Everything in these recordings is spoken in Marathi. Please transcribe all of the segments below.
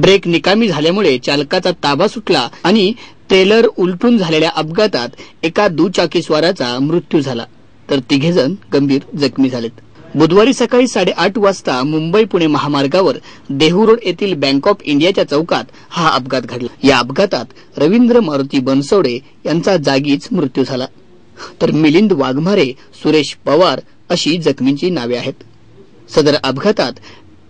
ब्रेक निकामी झाल्यामुळे चालकाचा ताबा सुटला आणि ट्रेलर उलटून झालेल्या अपघातात एका दुचाकीस्वाराचा मृत्यू झाला. तर तिघेजण गंभीर जखमी झालेत. बुधवारी सकाळी साडेआठ वाजता मुंबई पुणे महामार्गावर देहू रोड येथील बँक ऑफ इंडियाच्या चौकात हा अपघात घडला. या अपघातात रवींद्र मारुती बनसोडे यांचा जागीच मृत्यू झाला. तर मिलिंद वाघमारे सुरेश पवार अशी जखमींची नावे आहेत. सदर अपघातात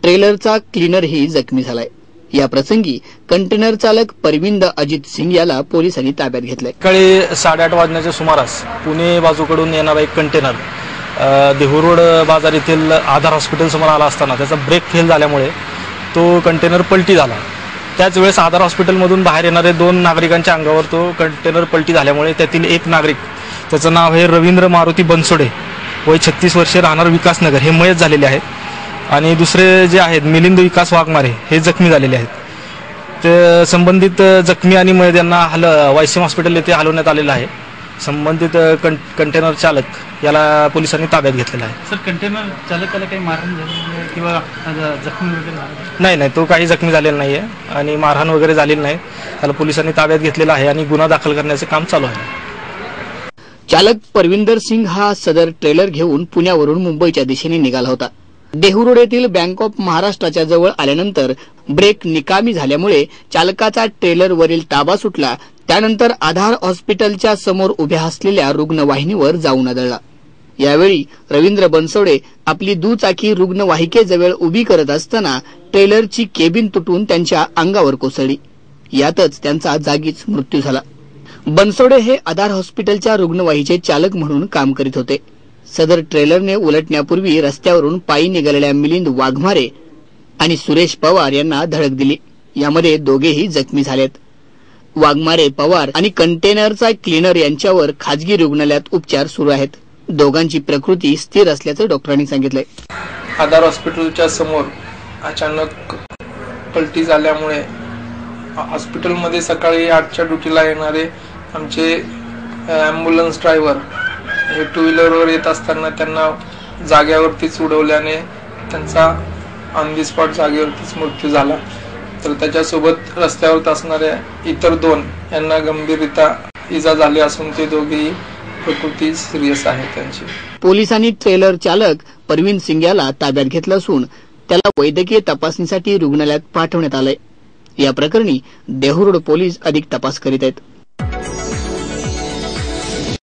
ट्रेलरचा क्लीनरही जखमी झालाय. या प्रसंगी कंटेनर चालक परविंद अजित सिंग याला पोलिसांनी ताब्यात घेतलंय. सकाळी साडेआठ वाजण्याच्या सुमारास पुणे बाजूकडून येणारा एक कंटेनर देहू रोड बाजार येथील आधार हॉस्पिटल समोर आला असताना त्याचा ब्रेक फेल झाल्यामुळे तो कंटेनर पलटी झाला. त्याच वेळेस आधार हॉस्पिटलमधून बाहेर येणारे दोन नागरिकांच्या अंगावर तो कंटेनर पलटी झाल्यामुळे त्यातील एक नागरिक त्याचं नाव आहे रवींद्र मारुती बनसोडे वय छत्तीस वर्षे राहणार विकासनगर हे मयत झालेले आहेत. आणि दुसरे जे आहेत मिलिंद विकास वाघमारे हे जखमी झालेले आहेत. ते संबंधित जखमी आणि मयत यांना हल वायसीएम हॉस्पिटल येथे हलवण्यात आलेलं आहे. संबंधित कं कंटेनर चालक याला पोलिसांनी ताब्यात घेतलेला आहे. सर कंटेनर चालकाला काही मारहाण झालेली किंवा जखमी वगैरे नाही नाही तो काही जखमी झालेला नाही आहे आणि मारहाण वगैरे झालेली नाही. त्याला पोलिसांनी ताब्यात घेतलेला आहे आणि गुन्हा दाखल करण्याचे काम चालू आहे. चालक परविंदर सिंग हा सदर ट्रेलर घेऊन पुण्यावरून मुंबईच्या दिशेने निघाला होता. देहरोड येथील बँक ऑफ महाराष्ट्राच्या जवळ आल्यानंतर ब्रेक निकामी झाल्यामुळे चालकाचा ट्रेलरवरील ताबा सुटला. त्यानंतर आधार हॉस्पिटलच्या समोर उभ्या असलेल्या रुग्णवाहिनीवर जाऊन आदळला. यावेळी रवींद्र बनसोडे आपली दुचाकी रुग्णवाहिकेजवळ उभी करत असताना ट्रेलरची केबिन तुटून त्यांच्या अंगावर कोसळली. यातच त्यांचा जागीच मृत्यू झाला. बनसोडे हे आधार हॉस्पिटलच्या रुग्णवाहिचे चालक म्हणून काम करीत होते. सदर ट्रेलरने उलटण्यापूर्वी रस्त्यावरून पायी निघालेल्या मिलिंद वाघमारे आणि सुरेश पवार यांना धडक दिली. यामध्ये दोघेही जखमी झालेत. वाघमारे पवार आणि कंटेनरचा क्लीनर यांच्यावर खाजगी रुग्णालयात उपचार सुरू आहेत. दोघांची प्रकृती स्थिर असल्याचं डॉक्टरांनी सांगितलंय. आधार हॉस्पिटलच्या समोर अचानक पलटी झाल्यामुळे हॉस्पिटलमध्ये सकाळी आठच्या ड्युटीला येणारे आमचे ॲम्ब्युलन्स ड्रायव्हर टू व्हीलरवर येत असताना त्यांना जाग्यावरतीच उडवल्याने त्यांचा ऑन दी स्पॉट जागेवरतीच मृत्यू झाला. तर त्याच्यासोबत रस्त्यावर असणाऱ्या इतर दोन यांना गंभीररित्या इजा झाली असून ते दोघेही प्रकृती सिरियस आहे त्यांची. पोलिसांनी ट्रेलर चालक परवीन सिंग याला ताब्यात घेतलं असून त्याला वैद्यकीय तपासणीसाठी रुग्णालयात पाठवण्यात आलंय. या प्रकरणी देहूरोड पोलीस अधिक तपास करीत आहेत.